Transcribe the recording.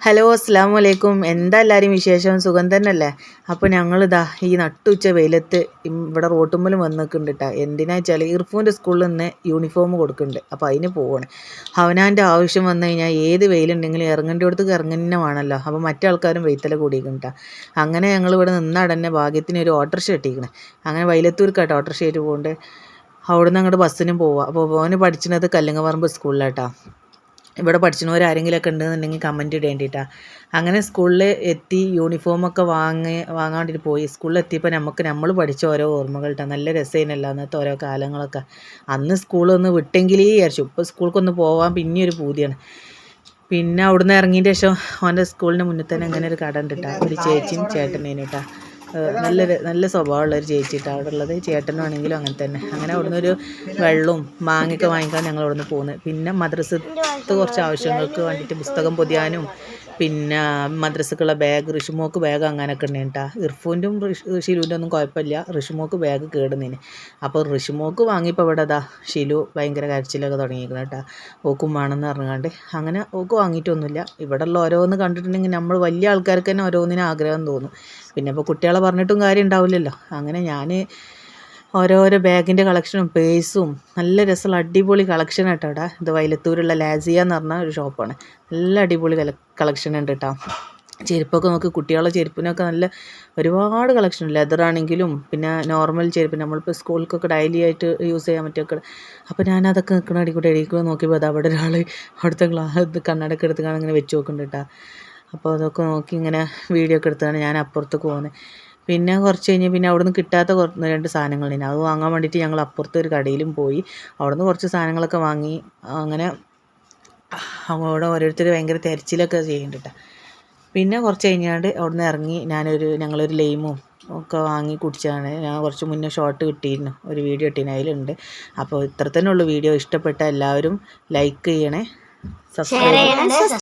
Hello അസ്സാം വലൈക്കും എന്താ എല്ലാവരും വിശേഷം? സുഖം തന്നെയല്ലേ? അപ്പോൾ ഞങ്ങളിതാ ഈ നട്ടുച്ച വെയിലത്ത് ഇവിടെ റോട്ടുമ്പലും വന്ന് നിൽക്കുന്നുണ്ട് കേട്ടോ എന്തിനാ വെച്ചാൽ ഇർഫൂന്റെ സ്കൂളിൽ നിന്ന് യൂണിഫോം കൊടുക്കുന്നുണ്ട്. അപ്പോൾ അതിന് പോവാണ്. അവനാന്റെ ആവശ്യം വന്നു കഴിഞ്ഞാൽ ഏത് വെയിലുണ്ടെങ്കിലും ഇറങ്ങേണ്ട അടുത്ത് ഇറങ്ങുന്ന വേണമല്ലോ അപ്പോൾ മറ്റേ ആൾക്കാരും കൂടിയിരിക്കും കേട്ടോ അങ്ങനെ ഞങ്ങൾ ഇവിടെ നിന്നടന്നെ ഭാഗ്യത്തിന് ഒരു ഓട്ടോറിക്ഷ കിട്ടിയിരിക്കണേ. അങ്ങനെ വൈലത്തൂർക്കാട്ടോ ഓട്ടോറിക്ഷ ആയിട്ട് പോകുന്നുണ്ട് അവിടെ നിന്ന് അങ്ങോട്ട് ബസ്സിനും പോവാം. അപ്പോൾ മോന് കല്ലുങ്ങ കല്ലുങ്ങപറമ്പ് സ്കൂളിലാട്ടാ ഇവിടെ പഠിച്ചവർ ആരെങ്കിലുമൊക്കെ ഉണ്ടെന്നുണ്ടെങ്കിൽ കമന്റ് ഇടേണ്ടിട്ടാ. അങ്ങനെ സ്കൂളിൽ എത്തി യൂണിഫോമൊക്കെ വാങ്ങി വാങ്ങാൻ വേണ്ടിയിട്ട് പോയി സ്കൂളിൽ എത്തിയപ്പോൾ നമുക്ക് നമ്മൾ പഠിച്ച ഓരോ ഓർമ്മകൾ കേട്ടോ നല്ല രസമായിരുന്നല്ലോ അന്നത്തെ ഓരോ കാലങ്ങളൊക്കെ. അന്ന് സ്കൂളൊന്ന് വിട്ടെങ്കിലേ വിചാരിച്ചു. ഇപ്പോൾ സ്കൂൾക്കൊന്ന് പോകാൻ പിന്നെ ഒരു പൂതിയാണ്. പിന്നെ അവിടുന്ന് ഇറങ്ങിയതിന്റെ ശേഷം അവന്റെ സ്കൂളിന്റെ മുന്നിൽ തന്നെ അങ്ങനെ ഒരു കട ഉണ്ട് ഒരു ചേച്ചിയും ചേട്ടനേനും കേട്ടോ നല്ല നല്ല സ്വഭാവമുള്ള ഒരു ചേച്ചിട്ടാണ് അവിടെ ഉള്ളത്. ചേട്ടനാണെങ്കിലും അങ്ങനെ തന്നെ. അങ്ങനെ അവിടുന്ന് ഒരു വെള്ളവും മാങ്ങയൊക്കെ വാങ്ങിക്കാൻ ഞങ്ങൾ അവിടുന്ന് പോകുന്നത് പിന്നെ മദ്രസത്ത് കുറച്ച് ആവശ്യങ്ങൾക്ക് വേണ്ടിയിട്ട് പുസ്തകം പൊതിയാനും പിന്നെ മദ്രസക്കുള്ള ബാഗ് ഋഷിമോക്ക് ബാഗ് അങ്ങനെയൊക്കെ ഉണ്ട് കേട്ടോ ഇർഫൂന്റെ ഷിലുവിന്റെ ഒന്നും കുഴപ്പമില്ല. ഋഷിമോക്ക് ബാഗ് കേടുന്നതിന് അപ്പോൾ ഋഷിമോക്ക് വാങ്ങിയപ്പോൾ ഇവിടെ അതാ ഷിലു ഭയങ്കര കരച്ചിലൊക്കെ തുടങ്ങിയിരിക്കണം കേട്ടോ ഓക്കും വേണമെന്ന് പറഞ്ഞുകൊണ്ട് അങ്ങനെ ഓക്ക് വാങ്ങിയിട്ടൊന്നുമില്ല. ഇവിടെ ഉള്ള ഓരോന്ന് കണ്ടിട്ടുണ്ടെങ്കിൽ നമ്മൾ വലിയ ആൾക്കാർക്ക് തന്നെ ഓരോന്നിനും ആഗ്രഹം തോന്നും. പിന്നെ ഇപ്പോൾ കുട്ടികളെ പറഞ്ഞിട്ടും കാര്യം ഉണ്ടാവില്ലല്ലോ. അങ്ങനെ ഞാൻ ഓരോരോ ബാഗിന്റെ കളക്ഷനും പേഴ്സും നല്ല രസമുള്ള അടിപൊളി കളക്ഷൻ കേട്ടോ ഇവിടെ ഇത് വൈലത്തൂരുള്ള ലാസിയ എന്ന് പറഞ്ഞ ഒരു ഷോപ്പാണ്. നല്ല അടിപൊളി കളക്ഷൻ ഉണ്ട് കേട്ടോ ചെരുപ്പൊക്കെ നോക്കി കുട്ടികളുടെ ചെരുപ്പിനൊക്കെ നല്ല ഒരുപാട് കളക്ഷൻ ലെതറാണെങ്കിലും പിന്നെ നോർമൽ ചെരുപ്പ് നമ്മളിപ്പോൾ സ്കൂൾക്കൊക്കെ ഡെയിലി ആയിട്ട് യൂസ് ചെയ്യാൻ പറ്റിയൊക്കെ അപ്പോൾ ഞാൻ അതൊക്കെ അടിക്കൂടെ എഴുതി നോക്കിയപ്പോൾ അത് അവിടെ ഒരാൾ അവിടുത്തെ ക്ലാസ് കണ്ണടക്കെ എടുത്ത് കാണാൻ ഇങ്ങനെ വെച്ച് നോക്കുന്നുണ്ട് കേട്ടോ അപ്പോൾ അതൊക്കെ നോക്കി ഇങ്ങനെ വീഡിയോ ഒക്കെ എടുത്താണ് ഞാൻ അപ്പുറത്തേക്ക് പോകുന്നത് പിന്നെ കുറച്ച് കഴിഞ്ഞ് പിന്നെ അവിടുന്ന് കിട്ടാത്ത കുറച്ച് രണ്ട് തന്നെ. അത് വാങ്ങാൻ വേണ്ടിയിട്ട് ഞങ്ങൾ അപ്പുറത്തെ ഒരു കടയിലും പോയി. അവിടുന്ന് കുറച്ച് സാധനങ്ങളൊക്കെ വാങ്ങി. അങ്ങനെ അവിടെ ഓരോരുത്തർ ഭയങ്കര തിരച്ചിലൊക്കെ ചെയ്യുന്നുണ്ട് പിന്നെ കുറച്ച് കഴിഞ്ഞാണ്ട് അവിടുന്ന് ഇറങ്ങി. ഞാനൊരു ഞങ്ങളൊരു ലൈമും ഒക്കെ വാങ്ങി കുടിച്ചാണ് ഞാൻ കുറച്ച് മുന്നേ ഷോർട്ട് കിട്ടിയിരുന്നു. ഒരു വീഡിയോ കിട്ടീന് അതിലുണ്ട്. അപ്പോൾ ഇത്ര തന്നെ ഉള്ളൂ വീഡിയോ. ഇഷ്ടപ്പെട്ട എല്ലാവരും ലൈക്ക് ചെയ്യണേ. സബ്സ്ക്രൈബ്